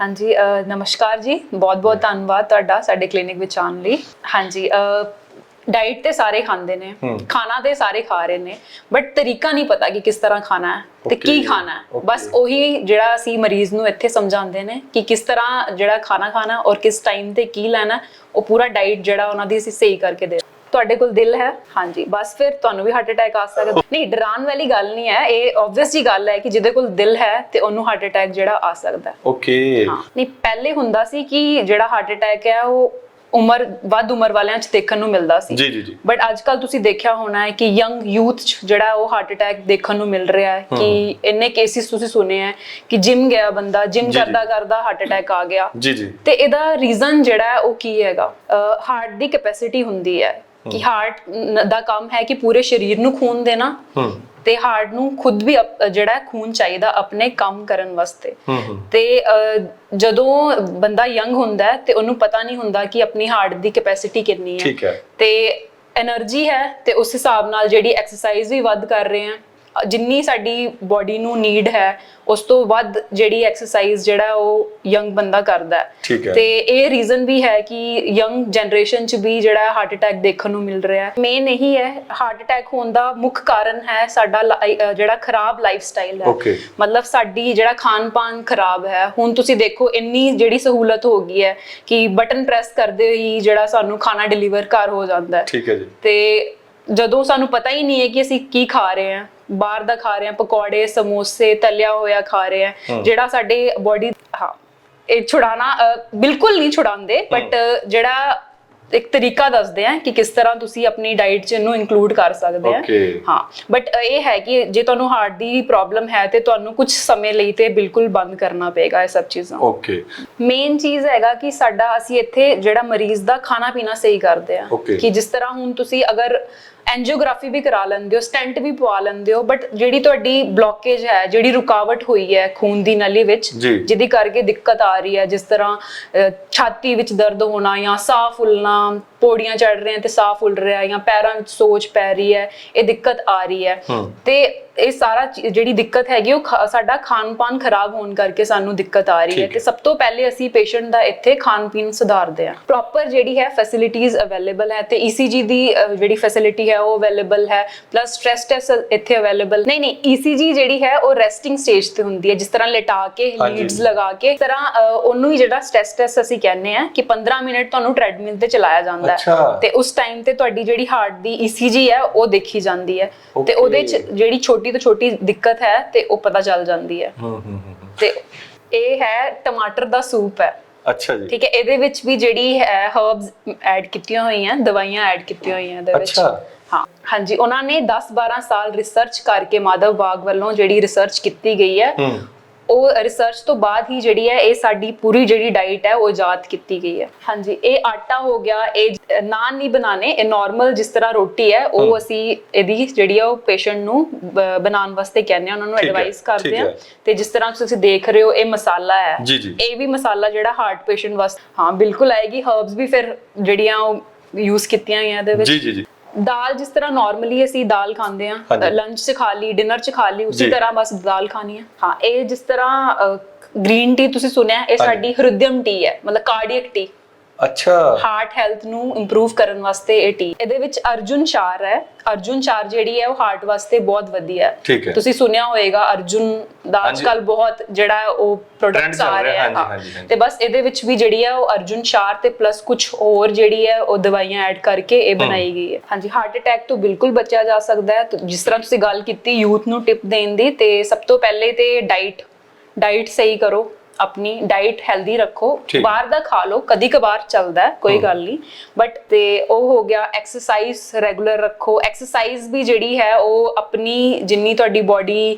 ਹਾਂਜੀ ਨਮਸਕਾਰ ਜੀ। ਬਹੁਤ-ਬਹੁਤ ਧੰਨਵਾਦ ਤੁਹਾਡਾ ਸਾਡੇ ਕਲੀਨਿਕ ਵਿੱਚ ਆਉਣ ਲਈ। ਹਾਂਜੀ ਡਾਈਟ ਤੇ ਸਾਰੇ ਖਾਂਦੇ ਨੇ। ਖਾਣਾ ਤੇ ਸਾਰੇ ਖਾ ਰਹੇ ਨੇ। ਬਟ ਤਰੀਕਾ ਨਹੀਂ ਪਤਾ ਕਿ ਕਿਸ ਤਰ੍ਹਾਂ ਖਾਣਾ ਹੈ ਤੇ ਕੀ ਖਾਣਾ ਹੈ. ਬਸ ਉਹੀ ਜਿਹੜਾ ਅਸੀਂ ਮਰੀਜ਼ ਨੂੰ ਇੱਥੇ ਸਮਝਾਉਂਦੇ ਨੇ ਕਿ ਕਿਸ ਤਰ੍ਹਾਂ ਜਿਹੜਾ ਖਾਣਾ ਖਾਣਾ ਔਰ ਕਿਸ ਟਾਈਮ ਤੇ ਕੀ ਲੈਣਾ ਉਹ ਪੂਰਾ ਡਾਈਟ ਜਿਹੜਾ ਉਹਨਾਂ ਦੀ ਅਸੀਂ ਸਹੀ ਕਰਕੇ ਦੇ ਤੁਹਾਡੇ ਕੋਲ ਦਿਲ ਹੈ? ਹਾਂਜੀ। ਬਸ ਫਿਰ ਤੁਹਾਨੂੰ ਵੀ ਹਾਰਟ ਅਟੈਕ ਆ ਸਕਦਾ। ਨਹੀਂ ਡਰਾਉਣ ਵਾਲੀ ਗੱਲ ਨਹੀਂ ਹੈ। ਇਹ ਆਬਵੀਅਸ ਜੀ ਗੱਲ ਹੈ ਕਿ ਜਿਹਦੇ ਕੋਲ ਦਿਲ ਹੈ ਤੇ ਉਹਨੂੰ ਹਾਰਟ ਅਟੈਕ ਜਿਹੜਾ ਆ ਸਕਦਾ। ਓਕੇ ਨਹੀਂ ਪਹਿਲੇ ਹੁੰਦਾ ਸੀ ਕਿ ਜਿਹੜਾ ਹਾਰਟ ਅਟੈਕ ਹੈ ਉਹ ਉਮਰ ਵੱਧ ਉਮਰ ਵਾਲਿਆਂ 'ਚ ਦੇਖਣ ਨੂੰ ਮਿਲਦਾ ਸੀ। ਜੀ ਜੀ ਜੀ। ਬਟ ਅੱਜ ਕੱਲ ਤੁਸੀਂ ਦੇਖਿਆ ਹੋਣਾ ਹੈ ਕਿ ਯੰਗ ਯੂਥ 'ਚ ਜਿਹੜਾ ਉਹ ਹਾਰਟ ਅਟੈਕ ਦੇਖਣ ਨੂੰ ਮਿਲ ਰਿਹਾ ਹੈ ਕਿ ਇੰਨੇ ਕੇਸਿਸ ਤੁਸੀਂ ਸੁਣੇ ਹੈ ਕਿ ਜਿਮ ਗਿਆ ਬੰਦਾ ਜਿਮ। ਕਰਦਾ ਕਰਦਾ ਹਾਰਟ ਅਟੈਕ ਆ ਗਿਆ। ਜੀ ਜੀ। ਤੇ ਇਹਦਾ ਰੀਜ਼ਨ ਜਿਹੜਾ ਹੈ ਉਹ ਕੀ ਹੈਗਾ? ਹਾਰਟ ਦੀ ਕੈਪੈਸਿਟੀ ਹੁੰਦੀ ਹੈ। ਕਿ ਹਾਰਟ ਦਾ ਕੰਮ ਹੈ ਕਿ ਪੂਰੇ ਸਰੀਰ ਨੂੰ ਖੂਨ ਦੇਣਾ ਤੇ ਹਾਰਟ ਨੂੰ ਖੁਦ ਵੀ ਜਿਹੜਾ ਖੂਨ ਚਾਹੀਦਾ ਆਪਣੇ ਕੰਮ ਕਰਨ ਵਾਸਤੇ। ਤੇ ਜਦੋਂ ਬੰਦਾ ਯੰਗ ਹੁੰਦਾ ਤੇ ਉਹਨੂੰ ਪਤਾ ਨਹੀਂ ਹੁੰਦਾ ਕਿ ਆਪਣੀ ਹਾਰਟ ਦੀ ਕੈਪੈਸਿਟੀ ਕਿੰਨੀ ਹੈ। ਤੇ એનર્ਜੀ ਹੈ ਤੇ ਉਸ ਹਿਸਾਬ ਨਾਲ ਜਿਹੜੀ ਐਕਸਰਸਾਈਜ਼ ਵੀ ਵੱਧ ਕਰ ਰਹੇ ਆ ਜਿੰਨੀ ਸਾਡੀ ਬਾਡੀ ਨੂੰ ਨੀਡ ਹੈ ਉਸ ਤੋਂ ਵੱਧ ਜਿਹੜੀ ਐਕਸਰਸਾਈਜ਼ ਜਿਹੜਾ ਉਹ ਯੰਗ ਬੰਦਾ ਕਰਦਾ। ਤੇ ਇਹ ਰੀਜ਼ਨ ਵੀ ਹੈ ਕਿ ਯੰਗ ਜਨਰੇਸ਼ਨ ਚ ਵੀ ਜਿਹੜਾ ਹਾਰਟ ਅਟੈਕ ਦੇਖਣ ਨੂੰ ਮਿਲ ਰਿਹਾ ਹੈ। ਮੇਨ ਇਹੀ ਹੈ ਹਾਰਟ ਅਟੈਕ ਹੋਣ ਦਾ ਮੁੱਖ ਕਾਰਨ ਹੈ ਸਾਡਾ ਜਿਹੜਾ ਖਰਾਬ ਲਾਈਫ ਸਟਾਈਲ ਹੈ. ਮਤਲਬ ਸਾਡੀ ਜਿਹੜਾ ਖਾਣ-ਪਾਨ ਖਰਾਬ ਹੈ। ਹੁਣ ਤੁਸੀਂ ਦੇਖੋ ਇੰਨੀ ਜਿਹੜੀ ਸਹੂਲਤ ਹੋ ਗਈ ਹੈ ਕਿ ਬਟਨ ਪ੍ਰੈਸ ਕਰਦੇ ਹੀ ਜਿਹੜਾ ਸਾਨੂੰ ਖਾਣਾ ਡਿਲੀਵਰ ਘਰ ਹੋ ਜਾਂਦਾ ਹੈ। ਠੀਕ ਹੈ ਜੀ। ਤੇ ਜਦੋਂ ਸਾਨੂੰ ਪਤਾ ਹੀ ਨਹੀਂ ਹੈ ਕਿ ਅਸੀਂ ਕੀ ਖਾ ਰਹੇ ਹਾਂ ਬਾਹਰ ਦਾ ਖਾ ਰਹੇ ਹਾਂ ਪਕੌੜੇ ਸਮੋਸੇ ਤਲਿਆ ਹੋਇਆ ਖਾ ਰਹੇ ਹਾਂ ਜਿਹੜਾ ਸਾਡੇ ਬਾਡੀ ਹਾਂ ਇਹ ਛੁਡਾਣਾ ਬਿਲਕੁਲ ਨਹੀਂ ਛੁਡਾਉਂਦੇ ਬਟ ਜਿਹੜਾ ਇੱਕ ਤਰੀਕਾ ਦੱਸਦੇ ਆ ਕਿ ਕਿਸ ਤਰ੍ਹਾਂ ਤੁਸੀਂ ਆਪਣੀ ਡਾਈਟ 'ਚ ਇਹਨੂੰ ਇਨਕਲੂਡ ਕਰ ਸਕਦੇ ਆ. ਹਾਂ ਬਟ ਇਹ ਹੈ ਕਿ ਜੇ ਤੁਹਾਨੂੰ ਹਾਰਟ ਦੀ ਪ੍ਰੋਬਲਮ ਹੈ ਤੇ ਤੁਹਾਨੂੰ ਕੁਝ ਸਮੇਂ ਲਈ ਤੇ ਬਿਲਕੁਲ ਬੰਦ ਕਰਨਾ ਪਏਗਾ ਇਹ ਸਭ ਚੀਜ਼ਾਂ। ਓਕੇ ਮੇਨ ਚੀਜ਼ ਹੈਗਾ ਕਿ ਸਾਡਾ ਅਸੀਂ ਇੱਥੇ ਜਿਹੜਾ ਮਰੀਜ਼ ਦਾ ਖਾਣਾ ਪੀਣਾ ਸਹੀ ਕਰਦੇ ਆ. ਕਿ ਜਿਸ ਤਰ੍ਹਾਂ ਹੁਣ ਤੁਸੀਂ ਅਗਰ ਐਂਜੀਓਗ੍ਰਾਫੀ ਵੀ ਕਰਾ ਲੈਂਦੇ ਹੋ ਸਟੈਂਟ ਵੀ ਪਵਾ ਲੈਂਦੇ ਹੋ ਬਟ ਜਿਹੜੀ ਤੁਹਾਡੀ ਬਲੌਕੇਜ ਹੈ ਜਿਹੜੀ ਰੁਕਾਵਟ ਹੋਈ ਹੈ ਖੂਨ ਦੀ ਨਲੀ ਵਿੱਚ। ਜਿਹਦੀ ਕਰਕੇ ਦਿੱਕਤ ਆ ਰਹੀ ਹੈ ਜਿਸ ਤਰ੍ਹਾਂ ਛਾਤੀ ਵਿੱਚ ਦਰਦ ਹੋਣਾ ਜਾਂ ਸਾਹ ਫੁੱਲਣਾ ਪੌੜੀਆਂ ਚੜ ਰਹੇ ਆ ਤੇ ਸਾਹ ਫੁੱਲ ਰਿਹਾ ਜਾਂ ਪੈਰਾਂ ਵਿੱਚ ਸੋਜ ਪੈ ਰਹੀ ਹੈ ਇਹ ਦਿੱਕਤ ਆ ਰਹੀ ਹੂੰ। ਤੇ ਇਹ ਸਾਰਾ ਜਿਹੜੀ ਦਿੱਕਤ ਹੈਗੀ ਉਹ ਸਾਡਾ ਖਾਣ-ਪਾਨ ਖਰਾਬ ਹੋਣ ਕਰਕੇ ਸਾਨੂੰ ਦਿੱਕਤ ਆ ਰਹੀ ਹੈ ਤੇ। ਸਭ ਤੋਂ ਪਹਿਲੇ ਅਸੀਂ ਪੇਸ਼ੈਂਟ ਦਾ ਇੱਥੇ ਖਾਣ ਪੀਣ ਸੁਧਾਰਦੇ ਹਾਂ ਪ੍ਰੋਪਰ ਜਿਹੜੀ ਹੈ ਫੈਸਿਲਿਟੀਆਂ ਅਵੇਲੇਬਲ ਹੈ ਤੇ ECG ਦੀ ਜਿਹੜੀ ਫੈਸਿਲਿਟੀ ਹੈ ਉਹ ਅਵੇਲੇਬਲ ਹੈ ਪਲੱਸ ਸਟ੍ਰੈਸ ਟੈਸਟ ਇੱਥੇ ਅਵੇਲੇਬਲ ਨਹੀਂ ਨਹੀਂ ECG ਜਿਹੜੀ ਹੈ ਉਹ ਰੈਸਟਿੰਗ ਸਟੇਜ ਤੇ ਹੁੰਦੀ ਹੈ ਜਿਸ ਤਰ੍ਹਾਂ ਲਿਟਾ ਕੇ। ਲੀਡਸ ਲਗਾ ਕੇ ਇਸ ਤਰ੍ਹਾਂ ਉਹਨੂੰ ਹੀ ਜਿਹੜਾ ਸਟ੍ਰੈਸ ਟੈਸਟ ਅਸੀਂ ਕਹਿੰਦੇ ਆ ਕਿ 15 ਮਿੰਟ ਤੁਹਾਨੂੰ ਟ੍ਰੈਡਮਿਲ ਤੇ ਚਲਾਇਆ ਜਾਂਦਾ। ਹੈ ਤੇ ਉਸ ਟਾਈਮ ਤੇ ਤੁਹਾਡੀ ਜਿਹੜੀ ਹਾਰਟ ਦੀ ECG ਹੈ ਉਹ ਦੇਖੀ ਜਾਂਦੀ ਹੈ ਤੇ. ਉਹਦੇ ਚ ਜਿਹੜੀ ਛੋਟੀ ਤੋਂ ਛੋਟੀ ਦਿੱਕਤ ਹੈ ਤੇ ਉਹ ਪਤਾ ਚੱਲ ਜਾਂਦੀ ਹੈ। ਹੂੰ ਹੂੰ ਹੂੰ। ਤੇ ਇਹ ਹੈ ਟਮਾਟਰ ਦਾ ਸੂਪ ਹੈ। ਅੱਛਾ ਜੀ। ਠੀਕ ਹੈ ਇਹਦੇ ਵਿੱਚ ਵੀ ਜਿਹੜੀ ਹੈ ਹਰਬਸ ਐਡ ਕੀਤੀਆਂ ਹੋਈਆਂ ਦਵਾਈਆਂ ਐਡ ਕੀਤੀਆਂ ਹੋਈਆਂ ਇਹਦੇ ਵਿੱਚ। ਅੱਛਾ। ਹਾਂ ਹਾਂਜੀ ਉਹਨਾਂ ਨੇ 10-12 ਸਾਲ ਰਿਸਰਚ ਕਰਕੇ ਮਾਧਵ ਬਾਗ ਵੱਲੋਂ ਜਿਹੜੀ ਰਿਸਰਚ ਕੀਤੀ ਗਈ ਹੂੰ। ਉਹ ਰਿਸਰਚ ਤੋਂ ਬਾਅਦ ਹੀ ਜਿਹੜੀ ਹੈ ਇਹ ਸਾਡੀ ਪੂਰੀ ਜਿਹੜੀ ਡਾਈਟ ਹੈ ਉਹ ਇਜਾਦ ਕੀਤੀ ਗਈ ਹੈ। ਹਾਂਜੀ ਇਹ ਆਟਾ ਹੋ ਗਿਆ ਇਹ ਨਾਨ ਨਹੀਂ ਬਣਾਣੇ ਇਹ ਨਾਰਮਲ ਜਿਸ ਤਰ੍ਹਾਂ ਰੋਟੀ ਹੈ ਉਹ ਅਸੀਂ ਇਹਦੀ ਜਿਹੜੀ ਹੈ ਉਹ ਪੇਸ਼ੈਂਟ ਨੂੰ ਬਣਾਉਣ ਵਾਸਤੇ ਕਹਿੰਦੇ ਆ ਉਹਨਾਂ ਨੂੰ ਐਡਵਾਈਸ ਕਰਦੇ ਆ। ਤੇ ਜਿਸ ਤਰ੍ਹਾਂ ਤੁਸੀਂ ਦੇਖ ਰਹੇ ਹੋ ਇਹ ਮਸਾਲਾ ਹੈ। ਇਹ ਵੀ ਮਸਾਲਾ ਜਿਹੜਾ ਹਾਰਟ ਪੇਸ਼ੈਂਟ ਵਾਸਤੇ ਹਾਂ ਬਿਲਕੁਲ ਆਏਗੀ ਹਰਬਸ ਵੀ ਫਿਰ ਜਿਹੜੀਆਂ ਉਹ ਯੂਜ਼ ਕੀਤੀਆਂ ਹੋਈਆਂ ਇਹਦੇ ਵਿੱਚ। ਜੀ ਜੀ ਜੀ। ਦਾਲ ਜਿਸ ਤਰ੍ਹਾਂ ਨਾਰਮਲੀ ਅਸੀਂ ਦਾਲ ਖਾਂਦੇ ਆ। ਲੰਚ 'ਚ ਖਾ ਲਈ ਡਿਨਰ 'ਚ ਖਾ ਲਈ ਉਸੇ। ਤਰ੍ਹਾਂ ਬਸ ਦਾਲ ਖਾਣੀ ਹੈ ਹਾਂ ਇਹ ਜਿਸ ਤਰ੍ਹਾਂ ਗ੍ਰੀਨ ਟੀ ਤੁਸੀਂ ਸੁਣਿਆ ਇਹ ਸਾਡੀ ਹ੍ਰਿਦਯਮ ਟੀ ਹੈ ਮਤਲਬ ਕਾਰਡੀਅਕ ਟੀ ਅੱਛਾ। ਹਾਰਟ ਹੈਲਥ ਨੂੰ ਇੰਪਰੂਵ ਕਰਨ ਵਾਸਤੇ ਇਹ ਟੀ ਇਹਦੇ ਵਿੱਚ ਅਰਜੁਨ ਚਾਰ ਹੈ। ਅਰਜੁਨ ਚਾਰ ਜਿਹੜੀ ਹੈ ਉਹ ਹਾਰਟ ਵਾਸਤੇ ਬਹੁਤ ਵਧੀਆ ਹੈ। ਠੀਕ ਹੈ। ਤੁਸੀਂ ਸੁਣਿਆ ਹੋਏਗਾ ਅਰਜੁਨ ਦਾ। ਅੱਜਕੱਲ ਬਹੁਤ ਜਿਹੜਾ ਉਹ ਪ੍ਰੋਡਕਟਸ ਆ ਰਹੇ ਆ। ਤੇ ਬਸ ਇਹਦੇ ਵਿੱਚ ਵੀ ਜਿਹੜੀ ਹੈ ਉਹ ਅਰਜੁਨ ਚਾਰ ਤੇ ਪਲੱਸ ਕੁਝ ਹੋਰ ਜਿਹੜੀ ਹੈ ਉਹ ਦਵਾਈਆਂ ਐਡ ਕਰਕੇ ਇਹ ਬਣਾਈ ਗਈ ਹੈ। ਹਾਂਜੀ ਹਾਰਟ ਅਟੈਕ ਤੋਂ ਬਿਲਕੁਲ ਬਚਿਆ ਜਾ ਸਕਦਾ ਹੈ। ਜਿਸ ਤਰ੍ਹਾਂ ਤੁਸੀਂ ਗੱਲ ਕੀਤੀ ਯੂਥ ਨੂੰ ਟਿਪ ਦੇਣ ਦੀ ਤੇ ਸਭ ਤੋਂ ਪਹਿਲੇ ਤੇ ਡਾਈਟ ਡਾਈਟ ਸਹੀ ਕਰੋ। ਆਪਣੀ ਡਾਈਟ ਹੈਲਦੀ ਰੱਖੋ। ਬਾਹਰ ਦਾ ਖਾ ਲਓ ਕਦੀ ਕਬਾਰ ਚੱਲਦਾ ਹੈ ਕੋਈ ਗੱਲ ਨਹੀਂ ਬਟ ਤੇ ਉਹ ਹੋ ਗਿਆ ਐਕਸਰਸਾਈਜ਼ ਰੈਗੂਲਰ ਰੱਖੋ ਐਕਸਰਸਾਈਜ਼ ਵੀ ਜਿਹੜੀ ਹੈ ਉਹ ਆਪਣੀ ਜਿੰਨੀ ਤੁਹਾਡੀ ਬਾਡੀ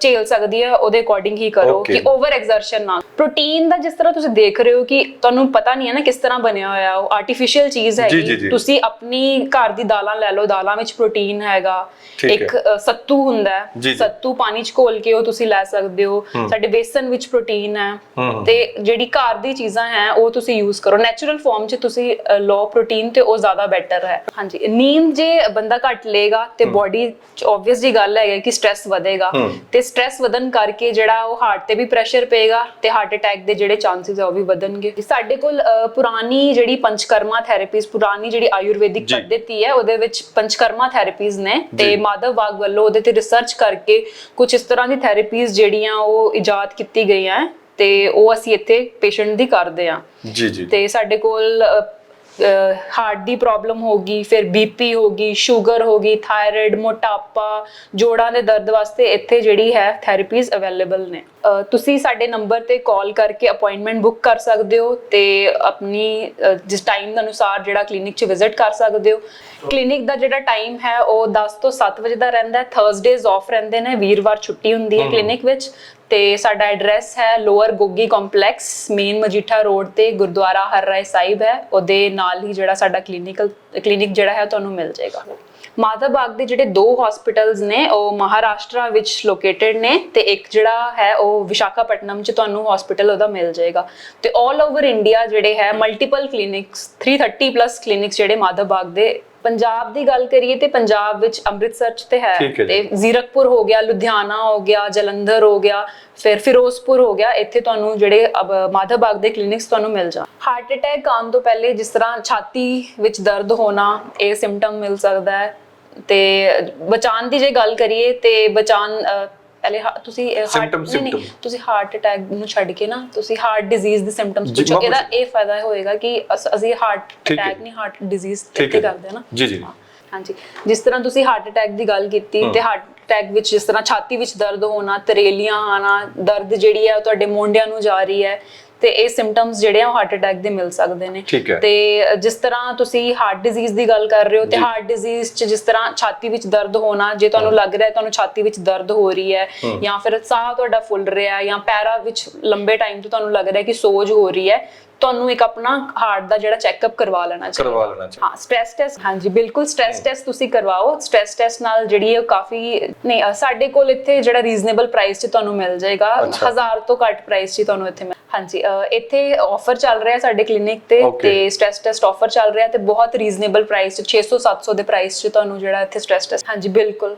ਝੇਲ ਸਕਦੀ ਹੈ ਉਹਦੇ ਅਕੋਰਡਿੰਗ ਹੀ ਕਰੋ. ਕਿ ਓਵਰ ਐਗਜ਼ਰਸ਼ਨ ਨਾ ਪ੍ਰੋਟੀਨ ਦਾ ਜਿਸ ਤਰ੍ਹਾਂ ਤੁਸੀਂ ਦੇਖ ਰਹੇ ਹੋ ਕਿ ਤੁਹਾਨੂੰ ਪਤਾ ਨਹੀਂ ਹੈ ਨਾ ਕਿਸ ਤਰ੍ਹਾਂ ਬਣਿਆ ਹੋਇਆ ਉਹ ਆਰਟੀਫੀਸ਼ੀਅਲ ਚੀਜ਼ ਜੀ। ਤੁਸੀਂ ਆਪਣੀ ਘਰ ਦੀ ਦਾਲਾਂ ਲੈ ਲਓ ਦਾਲਾਂ ਵਿੱਚ ਪ੍ਰੋਟੀਨ ਹੈਗਾ ਇੱਕ ਹੈ। ਸੱਤੂ ਹੁੰਦਾ ਹੈ। ਸੱਤੂ ਪਾਣੀ ਚ ਘੋਲ ਕੇ ਉਹ ਤੁਸੀਂ ਲੈ ਸਕਦੇ ਹੋ ਸਾਡੇ ਬੇਸਨ ਵਿੱਚ ਪ੍ਰੋਟੀਨ ਪੋਲੀਥੀਨ ਹੈ। ਤੇ ਜਿਹੜੀ ਘਰ ਦੀ ਚੀਜ਼ਾਂ ਹੈ ਉਹ ਤੁਸੀਂ ਯੂਜ਼ ਕਰੋ। ਨੈਚੁਰਲ ਫਾਰਮ 'ਚ ਤੁਸੀਂ ਲੋ ਪ੍ਰੋਟੀਨ ਤੇ ਉਹ ਜ਼ਿਆਦਾ ਬੈਟਰ ਹੈ। ਹਾਂਜੀ। ਨੀਂਦ ਜੇ ਬੰਦਾ ਘੱਟ ਲੇਗਾ ਤੇ ਬਾਡੀ 'ਚ ਆਬਵੀਅਸ ਜੀ ਗੱਲ ਹੈਗਾ ਕਿ ਸਟ्रेस ਵਧੇਗਾ। ਤੇ ਸਟ्रेस ਵਧਨ ਕਰਕੇ ਜਿਹੜਾ ਉਹ ਹਾਰਟ ਤੇ ਵੀ ਪ੍ਰੈਸ਼ਰ ਪਏਗਾ ਤੇ ਹਾਰਟ ਅਟੈਕ ਦੇ ਜਿਹੜੇ ਚਾਂਸਸ ਆ ਉਹ ਵੀ ਵਧਣਗੇ। ਸਾਡੇ ਕੋਲ ਪੁਰਾਣੀ ਜਿਹੜੀ ਪੰਚਕਰਮਾ ਥੈਰੇਪੀਜ਼ ਪੁਰਾਣੀ ਜਿਹੜੀ ਆਯੁਰਵੈਦਿਕ ਪੱਧਤੀ ਹੈ ਉਹਦੇ ਵਿੱਚ ਪੰਚਕਰਮਾ ਥੈਰੇਪੀਜ਼ ਨੇ। ਤੇ ਮਾਧਵ ਬਾਗ ਵੱਲੋਂ ਉਹਦੇ ਤੇ ਰਿਸਰਚ ਕਰਕੇ ਕੁਝ ਇਸ ਤਰ੍ਹਾਂ ਦੀ ਥੈਰੇਪੀਜ਼ ਜਿਹੜੀਆਂ ਉਹ ਇਜਾਦ ਕੀਤੀ ਗਈਆਂ। ਤੇ ਉਹ ਅਸੀਂ ਇੱਥੇ ਪੇਸ਼ੈਂਟ ਦੀ ਕਰਦੇ ਆ ਜੀ ਜੀ। ਤੇ ਸਾਡੇ ਕੋਲ ਹਾਰਟ ਦੀ ਪ੍ਰੋਬਲਮ ਹੋਗੀ ਫਿਰ ਬੀਪੀ ਹੋਗੀ ਸ਼ੂਗਰ ਹੋਗੀ ਥਾਇਰਾਇਡ ਮੋਟਾਪਾ ਜੋੜਾਂ ਦੇ ਦਰਦ ਵਾਸਤੇ ਇੱਥੇ ਜਿਹੜੀ ਹੈ ਥੈਰੇਪੀਜ਼ ਅਵੇਲੇਬਲ ਨੇ। ਤੁਸੀਂ ਸਾਡੇ ਨੰਬਰ ਤੇ ਕਾਲ ਕਰਕੇ ਅਪਾਇੰਟਮੈਂਟ ਬੁੱਕ ਕਰ ਸਕਦੇ ਹੋ ਤੇ ਆਪਣੀ ਜਿਸ ਟਾਈਮ ਦੇ ਅਨੁਸਾਰ ਜਿਹੜਾ ਕਲੀਨਿਕ 'ਚ ਵਿਜ਼ਿਟ ਕਰ ਸਕਦੇ ਹੋ। ਕਲੀਨਿਕ ਦਾ ਜਿਹੜਾ ਟਾਈਮ ਹੈ ਉਹ 10 ਤੋਂ 7 ਵਜੇ ਦਾ ਰਹਿੰਦਾ ਹੈ ਥਰਸਡੇਜ਼ ਆਫ ਰਹਿੰਦੇ ਨੇ ਵੀਰਵਾਰ ਛੁੱਟੀ ਹੁੰਦੀ ਹੈ ਕਲੀਨਿਕ ਵਿੱਚ। ਤੇ ਸਾਡਾ ਐਡਰੈਸ ਹੈ lower Gogi complex main Majitha road ਤੇ ਗੁਰਦੁਆਰਾ ਹਰਰਾਏ ਸਾਹਿਬ ਹੈ। ਉਹਦੇ ਨਾਲ ਹੀ ਜਿਹੜਾ ਸਾਡਾ ਕਲੀਨਿਕਲ ਕਲੀਨਿਕ ਜਿਹੜਾ ਹੈ ਤੁਹਾਨੂੰ ਮਿਲ ਜਾਏਗਾ। ਮਾਧਵ ਬਾਗ ਦੇ ਜਿਹੜੇ ਦੋ ਹਸਪੀਟਲਸ ਨੇ, ਉਹ ਮਹਾਰਾਸ਼ਟਰ ਵਿੱਚ ਲੋਕੇਟਡ ਨੇ ਤੇ ਇੱਕ ਜਿਹੜਾ ਹੈ ਉਹ ਵਿਸ਼ਾਖਾਪਟਨਮ ਚ ਤੁਹਾਨੂੰ ਹਸਪੀਟਲ ਉਹਦਾ ਮਿਲ ਜਾਏਗਾ। ਤੇ 올 ਓਵਰ ਇੰਡੀਆ ਜਿਹੜੇ ਹੈ ਮਲਟੀਪਲ ਕਲੀਨਿਕਸ 330 ਪਲੱਸ ਕਲੀਨਿਕਸ ਜਿਹੜੇ ਮਾਧਵ ਬਾਗ ਦੇ ਪੰਜਾਬ ਦੀ ਗੱਲ ਕਰੀਏ ਤੇ ਪੰਜਾਬ ਵਿੱਚ ਅੰਮ੍ਰਿਤਸਰ ਚ ਤੇ ਹੈ। ਤੇ ਜ਼ੀਰਕਪੁਰ ਹੋ ਗਿਆ ਲੁਧਿਆਣਾ ਹੋ ਗਿਆ ਜਲੰਧਰ ਹੋ ਗਿਆ ਫਿਰ ਫਿਰੋਜ਼ਪੁਰ ਹੋ ਗਿਆ ਇੱਥੇ ਤੁਹਾਨੂੰ ਜਿਹੜੇ ਮਾਧਵ ਬਾਗ ਦੇ ਕਲੀਨਿਕਸ ਤੁਹਾਨੂੰ ਮਿਲ ਜਾ ਹਾਰਟ ਅਟੈਕ ਆਉਣ ਤੋਂ ਪਹਿਲੇ ਜਿਸ ਤਰ੍ਹਾਂ ਛਾਤੀ ਵਿੱਚ ਦਰਦ ਹੋਣਾ ਇਹ ਸਿੰਪਟਮ ਮਿਲ ਸਕਦਾ ਹੈ ਤੇ ਬਚਾਉਣ ਦੀ ਜੇ ਗੱਲ ਕਰੀਏ ਤੇ ਅ, ਪਹਿਲੇ ਤੁਸੀਂ Symptom, ਨਹੀਂ, ਨਹੀਂ। ਤੁਸੀਂ ਹਾਰਟ ਅਟੈਕ ਨੂੰ ਛੱਡ ਕੇ ਨਾ ਤੁਸੀਂ ਹਾਰਟ ਡਿਜ਼ੀਜ਼ ਦੇ ਸਿੰਪਟਮਸ ਪੁੱਛੋ। ਇਹਦਾ ਇਹ ਫਾਇਦਾ ਹੋਏਗਾ ਕਿ ਅਸ- ਹਾਰਟ। ਅਟੈਕ ਨਹੀਂ ਹਾਰਟ ਡਿਜ਼ੀਜ਼ ਹੈ ਕਰਦੇ ਹਾਂ ਨਾ। ਜੀ ਜੀ। ਹਾਂਜੀ। ਜਿਸ ਤਰ੍ਹਾਂ ਤੁਸੀਂ ਹਾਰਟ ਅਟੈਕ ਦੀ ਗੱਲ ਕੀਤੀ ਤੇ ਹਾਰਟ ਅਟੈਕ ਵਿੱਚ ਜਿਸ ਤਰ੍ਹਾਂ ਛਾਤੀ ਵਿੱਚ ਦਰਦ ਹੋਣਾ ਤਰੇਲੀਆਂ ਆਣਾ ਦਰਦ ਜਿਹੜੀ ਹੈ ਤੁਹਾਡੇ ਮੋਢਿਆਂ ਨੂੰ ਜਾ ਰਹੀ ਹੈ ਤੇ ਇਹ ਸਿੰਪਟਮਸ ਜਿਹੜੇ ਆ ਹਾਰਟ ਅਟੈਕ ਦੇ ਮਿਲ ਸਕਦੇ ਨੇ। ਤੇ ਜਿਸ ਤਰ੍ਹਾਂ ਤੁਸੀਂ ਹਾਰਟ ਡਿਜ਼ੀਜ਼ ਦੀ ਗੱਲ ਕਰ ਰਹੇ ਹੋ ਤੇ। ਹਾਰਟ ਡਿਜ਼ੀਜ਼ 'ਚ ਜਿਸ ਤਰ੍ਹਾਂ ਛਾਤੀ ਵਿੱਚ ਦਰਦ ਹੋਣਾ ਜੇ ਤੁਹਾਨੂੰ ਲੱਗ ਰਿਹਾ ਹੈ ਤੁਹਾਨੂੰ ਛਾਤੀ ਵਿੱਚ ਦਰਦ ਹੋ ਰਹੀ ਹੈ ਜਾਂ ਫਿਰ ਸਾਹ ਤੁਹਾਡਾ ਫੁੱਲ ਰਿਹਾ ਜਾਂ ਪੈਰਾਂ ਵਿੱਚ ਲੰਬੇ ਟਾਈਮ ਤੋਂ ਤੁਹਾਨੂੰ ਲੱਗ ਰਿਹਾ ਕਿ ਸੋਜ ਹੋ ਰਹੀ ਹੈ ਤੁਹਾਨੂੰ ਇੱਕ ਆਪਣਾ ਹਾਰਟ ਦਾ ਜਿਹੜਾ ਚੈੱਕਅਪ ਕਰਵਾ ਲੈਣਾ ਚਾਹੀਦਾ। ਕਰਵਾ ਲੈਣਾ ਚਾਹੀਦਾ। ਹਾਂ ਸਟ੍ਰੈਸ ਟੈਸਟ ਹਾਂਜੀ ਬਿਲਕੁਲ ਸਟ੍ਰੈਸ ਟੈਸਟ ਤੁਸੀਂ ਕਰਵਾਓ। ਸਟ੍ਰੈਸ ਟੈਸਟ ਨਾਲ ਜਿਹੜੀ ਹੈ ਉਹ ਕਾਫੀ ਨਹੀਂ ਸਾਡੇ ਕੋਲ ਇੱਥੇ ਜਿਹੜਾ ਰੀਜ਼ਨੇਬਲ ਪ੍ਰਾਈਸ 'ਚ ਤੁਹਾਨੂੰ ਮਿਲ ਜਾਏਗਾ। 1000 ਤੋਂ ਘੱਟ ਪ੍ਰਾਈਸ 'ਚ ਤੁਹਾਨੂੰ ਇੱਥੇ ਹਾਂਜੀ ਇੱਥੇ ਆਫਰ ਚੱਲ ਰਿਹਾ ਸਾਡੇ ਕਲੀਨਿਕ ਤੇ. ਤੇ ਸਟ੍ਰੈਸ ਟੈਸਟ ਆਫਰ ਚੱਲ ਰਿਹਾ ਤੇ ਬਹੁਤ ਰੀਜ਼ਨੇਬਲ ਪ੍ਰਾਈਸ 'ਚ 600 700 ਦੇ ਪ੍ਰਾਈਸ 'ਚ ਤੁਹਾਨੂੰ ਜਿਹੜਾ ਇੱਥੇ ਸਟ੍ਰੈਸ ਟੈਸਟ ਹਾਂਜੀ ਬਿਲਕੁਲ।